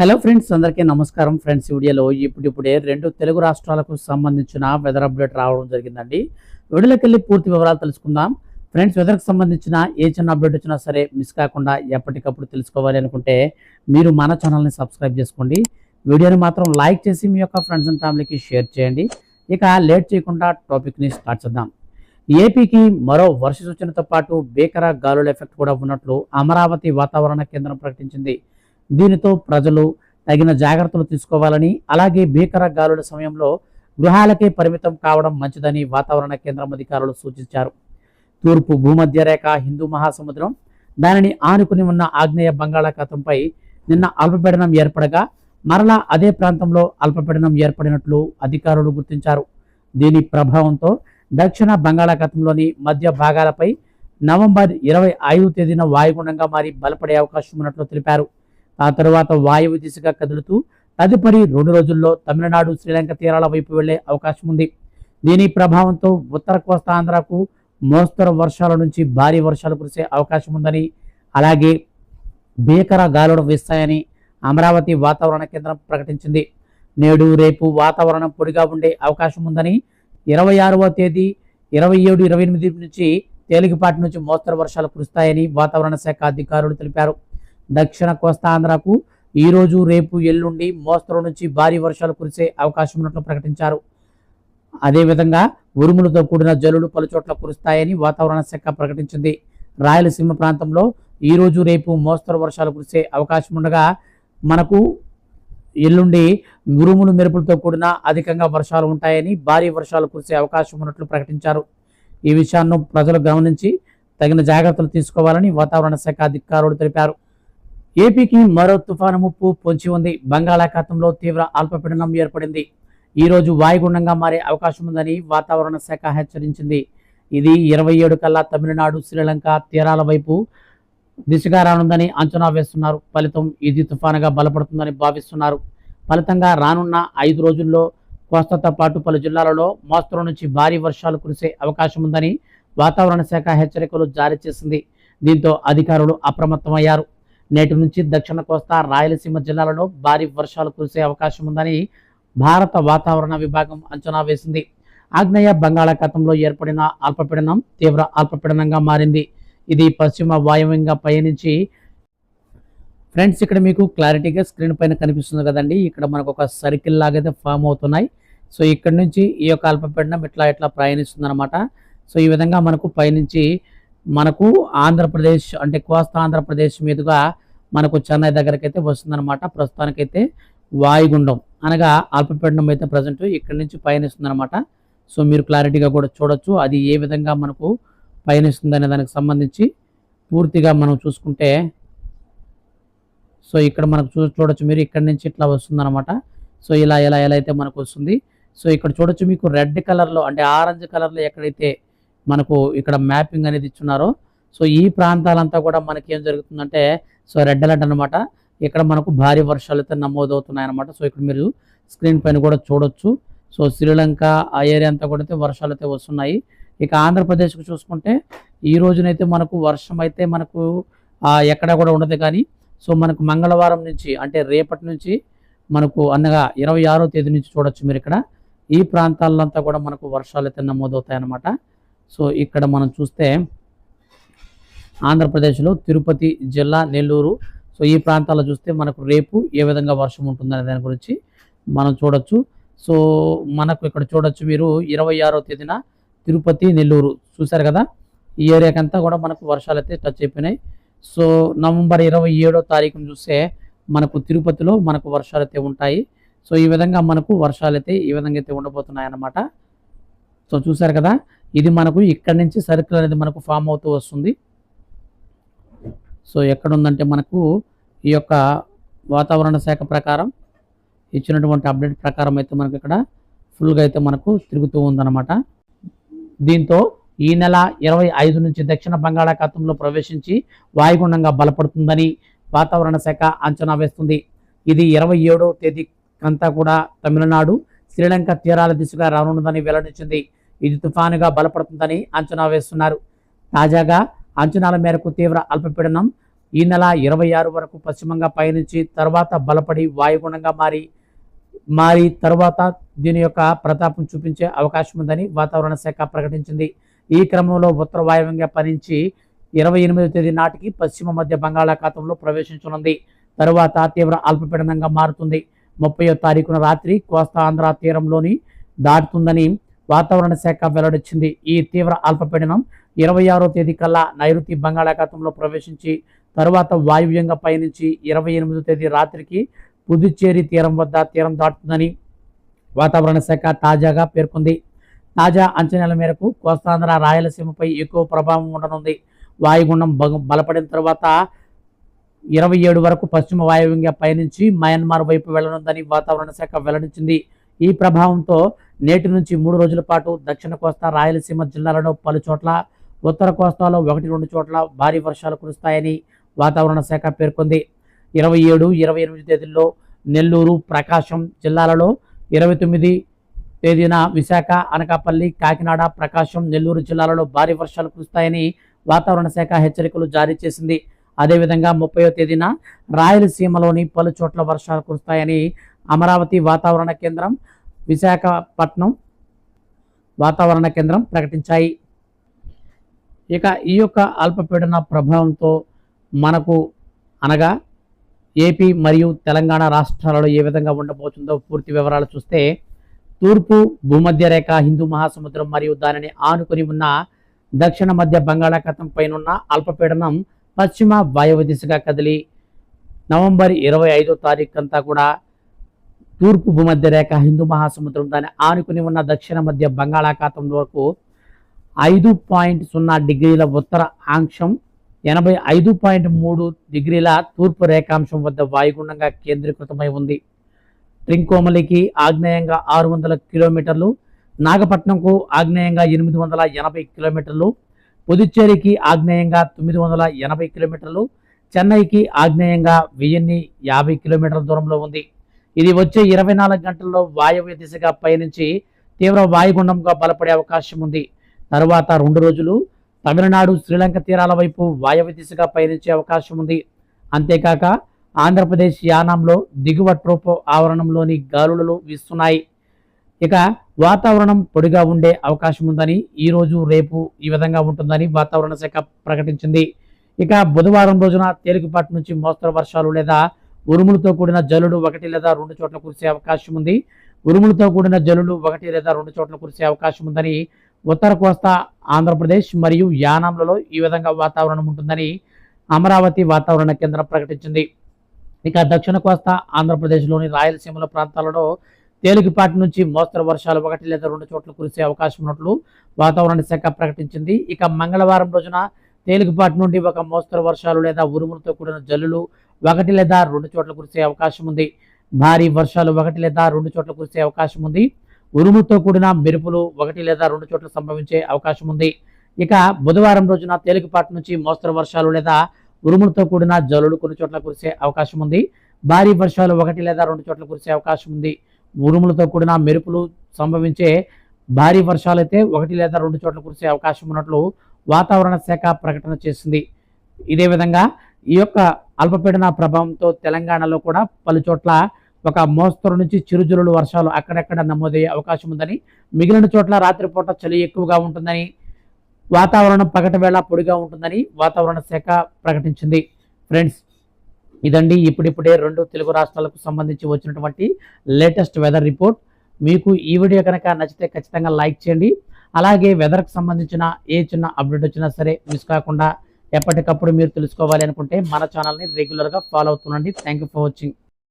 Hello friends అందరికీ నమస్కారం friends వీడియోలో ఇప్పుడిప్పుడే రెండు తెలుగు రాష్ట్రాలకు సంబంధించిన వెదర్ అప్డేట్ రావడం జరిగిందండి. వీడియోలోకి వెళ్ళి పూర్తి వివరాలు తెలుసుకుందాం. ఫ్రెండ్స్ వెదర్కి సంబంధించిన ఏ చిన్న అప్డేట్ వచ్చినా సరే మిస్ కాకుండా ఎప్పటికప్పుడు తెలుసుకోవాలి అనుకుంటే మీరు మన ఛానల్ని సబ్స్క్రైబ్ చేసుకోండి. వీడియోని మాత్రం లైక్ చేసి మీ యొక్క ఫ్రెండ్స్ అండ్ ఫ్యామిలీకి షేర్ చేయండి. ఇక లేట్ చేయకుండా టాపిక్ని స్టార్ట్ చేద్దాం. ఏపీకి మరో వర్ష సూచనతో పాటు భీకర గాలుల ఎఫెక్ట్ కూడా ఉన్నట్లు అమరావతి వాతావరణ కేంద్రం ప్రకటించింది. దీనితో ప్రజలు తగిన జాగ్రత్తలు తీసుకోవాలని అలాగే భీకర గాలుల సమయంలో గృహాలకే పరిమితం కావడం మంచిదని వాతావరణ కేంద్రం అధికారులు సూచించారు. తూర్పు భూమధ్య రేఖ హిందూ మహాసముద్రం దానిని ఆనుకుని ఉన్న ఆగ్నేయ బంగాళాఖాతంపై నిన్న అల్పపీడనం ఏర్పడగా మరలా అదే ప్రాంతంలో అల్పపీడనం ఏర్పడినట్లు అధికారులు గుర్తించారు. దీని ప్రభావంతో దక్షిణ బంగాళాఖాతంలోని మధ్య భాగాలపై నవంబర్ ఇరవై ఐదు తేదీన వాయుగుండంగా మారి బలపడే అవకాశం ఉన్నట్లు తెలిపారు. ఆ తర్వాత వాయువు దిశగా కదులుతూ తదుపరి రెండు రోజుల్లో తమిళనాడు శ్రీలంక తీరాల వైపు వెళ్ళే అవకాశం ఉంది. దీని ప్రభావంతో ఉత్తర కోస్తా ఆంధ్రాకు మోస్తరు వర్షాల నుంచి భారీ వర్షాలు కురిసే అవకాశం ఉందని అలాగే భీకర గాలులు వీస్తాయని అమరావతి వాతావరణ కేంద్రం ప్రకటించింది. నేడు రేపు వాతావరణం పొడిగా ఉండే అవకాశం ఉందని ఇరవై ఆరవ తేదీ ఇరవై ఏడు ఇరవై ఎనిమిది నుంచి తేలికపాటి నుంచి మోస్తరు వర్షాలు కురుస్తాయని వాతావరణ శాఖ అధికారులు తెలిపారు. దక్షిణ కోస్తా ఈరోజు ఈ రోజు రేపు ఎల్లుండి మోస్తరు నుంచి భారీ వర్షాలు కురిసే అవకాశం ఉన్నట్లు ప్రకటించారు. అదేవిధంగా ఉరుములతో కూడిన జల్లులు పలు చోట్ల కురుస్తాయని వాతావరణ శాఖ ప్రకటించింది. రాయలసీమ ప్రాంతంలో ఈరోజు రేపు మోస్తరు వర్షాలు కురిసే అవకాశం ఉండగా మనకు ఎల్లుండి ఉరుములు మెరుపులతో కూడిన అధికంగా వర్షాలు ఉంటాయని భారీ వర్షాలు కురిసే అవకాశం ఉన్నట్లు ప్రకటించారు. ఈ విషయాన్ని ప్రజలు గమనించి తగిన జాగ్రత్తలు తీసుకోవాలని వాతావరణ శాఖ అధికారులు తెలిపారు. ఏపీకి మరో తుఫాను ముప్పు పొంచి ఉంది. బంగాళాఖాతంలో తీవ్ర అల్పపీడనం ఏర్పడింది. ఈ రోజు వాయుగుండంగా మారే అవకాశం ఉందని వాతావరణ శాఖ హెచ్చరించింది. ఇది ఇరవై ఏడు కల్లా తమిళనాడు శ్రీలంక తీరాల వైపు దిశగా రానుందని అంచనా వేస్తున్నారు. ఫలితం ఇది తుఫానుగా బలపడుతుందని భావిస్తున్నారు. ఫలితంగా రానున్న ఐదు రోజుల్లో కోస్తాతో పాటు పలు జిల్లాలలో మోస్తరు నుంచి భారీ వర్షాలు కురిసే అవకాశం ఉందని వాతావరణ శాఖ హెచ్చరికలు జారీ చేసింది. దీంతో అధికారులు అప్రమత్తమయ్యారు. నేటి నుంచి దక్షిణ కోస్తా రాయలసీమ జిల్లాలలో భారీ వర్షాలు కురిసే అవకాశం ఉందని భారత వాతావరణ విభాగం అంచనా వేసింది. ఆగ్నేయ బంగాళాఖాతంలో ఏర్పడిన అల్పపీడనం తీవ్ర అల్పపీడనంగా మారింది. ఇది పశ్చిమ వాయువ్యంగా పయనించి ఫ్రెండ్స్ ఇక్కడ మీకు క్లారిటీగా స్క్రీన్ పైన కనిపిస్తుంది కదండి. ఇక్కడ మనకు ఒక సర్కిల్ లాగైతే ఫామ్ అవుతున్నాయి. సో ఇక్కడ నుంచి ఈ యొక్క అల్పపీడనం ఇట్లా ఇట్లా ప్రయాణిస్తుంది అనమాట సో ఈ విధంగా మనకు పైనుంచి మనకు ఆంధ్రప్రదేశ్ అంటే కోస్తా ఆంధ్రప్రదేశ్ మీదుగా మనకు చెన్నై దగ్గరకైతే అయితే వస్తుందన్నమాట. ప్రస్తుతానికైతే వాయుగుండం అనగా అల్పపీడనం అయితే ప్రజెంట్ ఇక్కడ నుంచి పయనిస్తుంది అనమాట సో మీరు క్లారిటీగా కూడా చూడొచ్చు అది ఏ విధంగా మనకు పయనిస్తుంది అనే దానికి సంబంధించి పూర్తిగా మనం చూసుకుంటే సో ఇక్కడ మనకు చూ చూడొచ్చు మీరు ఇక్కడ నుంచి ఇట్లా వస్తుందన్నమాట. సో ఇలా ఎలా ఎలా అయితే మనకు వస్తుంది. సో ఇక్కడ చూడొచ్చు మీకు రెడ్ కలర్లో అంటే ఆరెంజ్ కలర్లో ఎక్కడైతే మనకు ఇక్కడ మ్యాపింగ్ అనేది ఇచ్చున్నారో. సో ఈ ప్రాంతాలంతా కూడా మనకి ఏం జరుగుతుందంటే సో రెడ్ అలర్ట్ అనమాట ఇక్కడ మనకు భారీ వర్షాలు అయితే నమోదవుతున్నాయి అనమాట సో ఇక్కడ మీరు స్క్రీన్ పైన కూడా చూడొచ్చు. సో శ్రీలంక ఆ ఏరియా అంతా కూడా అయితే వర్షాలు అయితే వస్తున్నాయి. ఇక ఆంధ్రప్రదేశ్కు చూసుకుంటే ఈ రోజునైతే మనకు వర్షం అయితే మనకు ఎక్కడా ఎక్కడ కూడా ఉండదు కానీ సో మనకు మంగళవారం నుంచి అంటే రేపటి నుంచి మనకు అనగా ఇరవై ఆరో తేదీ నుంచి చూడొచ్చు మీరు ఇక్కడ. ఈ ప్రాంతాలంతా కూడా మనకు వర్షాలు అయితే నమోదవుతాయి అన్నమాట సో ఇక్కడ మనం చూస్తే ఆంధ్రప్రదేశ్లో తిరుపతి జిల్లా నెల్లూరు. సో ఈ ప్రాంతాల్లో చూస్తే మనకు రేపు ఏ విధంగా వర్షం ఉంటుందనే దాని గురించి మనం చూడొచ్చు. సో మనకు ఇక్కడ చూడొచ్చు మీరు ఇరవై ఆరో తేదీన తిరుపతి నెల్లూరు చూశారు కదా? ఈ ఏరియాకంతా కూడా మనకు వర్షాలు అయితే టచ్ అయిపోయినాయి. సో నవంబర్ ఇరవై ఏడో తారీఖును చూస్తే మనకు తిరుపతిలో మనకు వర్షాలు అయితే ఉంటాయి. సో ఈ విధంగా మనకు వర్షాలు అయితే ఈ విధంగా అయితే ఉండబోతున్నాయి అన్నమాట సో చూశారు కదా? ఇది మనకు ఇక్కడ నుంచి సర్కిల్ అనేది మనకు ఫామ్ అవుతూ వస్తుంది. సో ఎక్కడ ఉందంటే మనకు ఈ యొక్క వాతావరణ శాఖ ప్రకారం ఇచ్చినటువంటి అప్డేట్ ప్రకారం అయితే మనకు ఇక్కడ ఫుల్గా అయితే మనకు తిరుగుతూ ఉందన్నమాట. దీంతో ఈ నెల ఇరవై ఐదు నుంచి దక్షిణ బంగాళాఖాతంలో ప్రవేశించి వాయుగుండంగా బలపడుతుందని వాతావరణ శాఖ అంచనా వేస్తుంది. ఇది ఇరవై ఏడో తేదీ అంతా కూడా తమిళనాడు శ్రీలంక తీరాల దిశగా రానున్నదని వెల్లడించింది. ఇది తుఫానుగా బలపడుతుందని అంచనా వేస్తున్నారు. తాజాగా అంచనాల మేరకు తీవ్ర అల్పపీడనం ఈ నెల ఇరవై ఆరు వరకు పశ్చిమంగా పయనించి తర్వాత బలపడి వాయుగుణంగా మారి మారి తర్వాత దీని యొక్క ప్రతాపం చూపించే అవకాశం ఉందని వాతావరణ శాఖ ప్రకటించింది. ఈ క్రమంలో ఉత్తర వాయువ్యంగా పయనించి ఇరవై ఎనిమిదో తేదీ నాటికి పశ్చిమ మధ్య బంగాళాఖాతంలో ప్రవేశించనుంది. తరువాత తీవ్ర అల్పపీడనంగా మారుతుంది. ముప్పయో తారీఖున రాత్రి కోస్తా ఆంధ్ర తీరంలోని దాటుతుందని వాతావరణ శాఖ వెల్లడించింది. ఈ తీవ్ర అల్పపీడనం ఇరవై ఆరో తేదీ కల్లా నైరుతి బంగాళాఖాతంలో ప్రవేశించి తరువాత వాయువ్యంగా పయనించి ఇరవై ఎనిమిదో తేదీ రాత్రికి పుదుచ్చేరి తీరం వద్ద తీరం దాటుతుందని వాతావరణ శాఖ తాజాగా పేర్కొంది. తాజా అంచనాల మేరకు కోస్తాంధ్ర రాయలసీమపై ఎక్కువ ప్రభావం ఉండనుంది. వాయుగుండం బలపడిన తర్వాత ఇరవై ఏడు వరకు పశ్చిమ వాయువ్యంగా పయనించి మయన్మార్ వైపు వెళ్ళనుందని వాతావరణ శాఖ వెల్లడించింది. ఈ ప్రభావంతో నేటి నుంచి మూడు రోజుల పాటు దక్షిణ కోస్తా రాయలసీమ జిల్లాలలో పలు చోట్ల ఉత్తర కోస్తాలో ఒకటి రెండు చోట్ల భారీ వర్షాలు కురుస్తాయని వాతావరణ శాఖ పేర్కొంది. ఇరవై ఏడు ఇరవై ఎనిమిది తేదీల్లో నెల్లూరు ప్రకాశం జిల్లాలలో ఇరవై తొమ్మిది తేదీన విశాఖ అనకాపల్లి కాకినాడ ప్రకాశం నెల్లూరు జిల్లాలలో భారీ వర్షాలు కురుస్తాయని వాతావరణ శాఖ హెచ్చరికలు జారీ చేసింది. అదేవిధంగా ముప్పయో తేదీన రాయలసీమలోని పలు చోట్ల వర్షాలు కురుస్తాయని అమరావతి వాతావరణ కేంద్రం విశాఖపట్నం వాతావరణ కేంద్రం ప్రకటించాయి. ఇక ఈ యొక్క అల్పపీడన ప్రభావంతో మనకు అనగా ఏపీ మరియు తెలంగాణ రాష్ట్రాలలో ఏ విధంగా ఉండబోతుందో పూర్తి వివరాలు చూస్తే తూర్పు భూమధ్య రేఖ హిందూ మహాసముద్రం మరియు దానిని ఆనుకుని ఉన్న దక్షిణ మధ్య బంగాళాఖాతం పైనున్న అల్పపీడనం పశ్చిమ వాయువ దిశగా కదిలి నవంబర్ ఇరవై ఐదో తారీఖు అంతా కూడా తూర్పు భూమధ్య రేఖ హిందూ మహాసముద్రం దాని ఆనుకుని ఉన్న దక్షిణ మధ్య బంగాళాఖాతం వరకు ఐదు పాయింట్ సున్నా డిగ్రీల ఉత్తర ఆంక్షం ఎనభై ఐదు పాయింట్ మూడు డిగ్రీల తూర్పు రేఖాంశం వద్ద వాయుగుండంగా కేంద్రీకృతమై ఉంది. ట్రింకోమలికి ఆగ్నేయంగా ఆరు వందల కిలోమీటర్లు నాగపట్నంకు ఆగ్నేయంగా ఎనిమిది వందల ఎనభై కిలోమీటర్లు పుదుచ్చేరికి ఆగ్నేయంగా తొమ్మిది వందల ఎనభై కిలోమీటర్లు చెన్నైకి ఆగ్నేయంగా వెయ్యిన్ని యాభై కిలోమీటర్ల దూరంలో ఉంది. ఇది వచ్చే ఇరవై నాలుగు గంటల్లో వాయవ్య దిశగా పయనించి తీవ్ర వాయుగుండంగా బలపడే అవకాశం ఉంది. తరువాత రెండు రోజులు తమిళనాడు శ్రీలంక తీరాల వైపు వాయవ్య దిశగా పయనించే అవకాశం ఉంది. అంతేకాక ఆంధ్రప్రదేశ్ యానాంలో దిగువ ట్రోపో ఆవరణంలోని గాలులు వీస్తున్నాయి. ఇక వాతావరణం పొడిగా ఉండే అవకాశం ఉందని ఈ రోజు రేపు ఈ విధంగా ఉంటుందని వాతావరణ శాఖ ప్రకటించింది. ఇక బుధవారం రోజున తేలికపాటి నుంచి మోస్తరు వర్షాలు లేదా ఉరుములతో కూడిన జల్లుడు ఒకటి లేదా రెండు చోట్ల కురిసే అవకాశం ఉంది. ఉరుములతో కూడిన జల్లుడు ఒకటి లేదా రెండు చోట్ల కురిసే అవకాశం ఉందని ఉత్తర కోస్తా ఆంధ్రప్రదేశ్ మరియు యానాంలలో ఈ విధంగా వాతావరణం ఉంటుందని అమరావతి వాతావరణ కేంద్రం ప్రకటించింది. ఇక దక్షిణ కోస్తా ఆంధ్రప్రదేశ్లోని రాయలసీమల ప్రాంతాలలో తేలికపాటి నుంచి మోస్తరు వర్షాలు ఒకటి లేదా రెండు చోట్ల కురిసే అవకాశం ఉన్నట్లు వాతావరణ శాఖ ప్రకటించింది. ఇక మంగళవారం రోజున తేలికపాటి నుండి ఒక మోస్తరు వర్షాలు లేదా ఉరుములతో కూడిన జల్లులు ఒకటి లేదా రెండు చోట్ల కురిసే అవకాశం ఉంది. భారీ వర్షాలు ఒకటి లేదా రెండు చోట్ల కురిసే అవకాశం ఉంది. ఉరుములతో కూడిన మెరుపులు ఒకటి లేదా రెండు చోట్ల సంభవించే అవకాశం ఉంది. ఇక బుధవారం రోజున తేలికపాటి నుంచి మోస్తరు వర్షాలు లేదా ఉరుములతో కూడిన జల్లులు కొన్ని చోట్ల కురిసే అవకాశం ఉంది. భారీ వర్షాలు ఒకటి లేదా రెండు చోట్ల కురిసే అవకాశం ఉంది. ఉరుములతో కూడిన మెరుపులు సంభవించే భారీ వర్షాలు అయితే ఒకటి లేదా రెండు చోట్ల కురిసే అవకాశం ఉన్నట్లు వాతావరణ శాఖ ప్రకటన చేసింది. ఇదే విధంగా ఈ యొక్క అల్పపీడన ప్రభావంతో తెలంగాణలో కూడా పలుచోట్ల ఒక మోస్తరు నుంచి చిరుజల్లులు వర్షాలు అక్కడక్కడ నమోదయ్యే అవకాశం ఉందని మిగిలిన చోట్ల రాత్రిపూట చలి ఎక్కువగా ఉంటుందని వాతావరణం పగటి వేళ పొడిగా ఉంటుందని వాతావరణ శాఖ ప్రకటించింది. ఫ్రెండ్స్ ఇదండి ఇప్పుడిప్పుడే రెండు తెలుగు రాష్ట్రాలకు సంబంధించి వచ్చినటువంటి లేటెస్ట్ వెదర్ రిపోర్ట్. మీకు ఈ వీడియో కనుక నచ్చితే ఖచ్చితంగా లైక్ చేయండి. అలాగే వెదర్కి సంబంధించిన ఏ చిన్న అప్డేట్ వచ్చినా సరే మిస్ కాకుండా ఎప్పటికప్పుడు మీరు తెలుసుకోవాలి అనుకుంటే మన ఛానల్ని రెగ్యులర్గా follow అవుతుండండి. Thank you for watching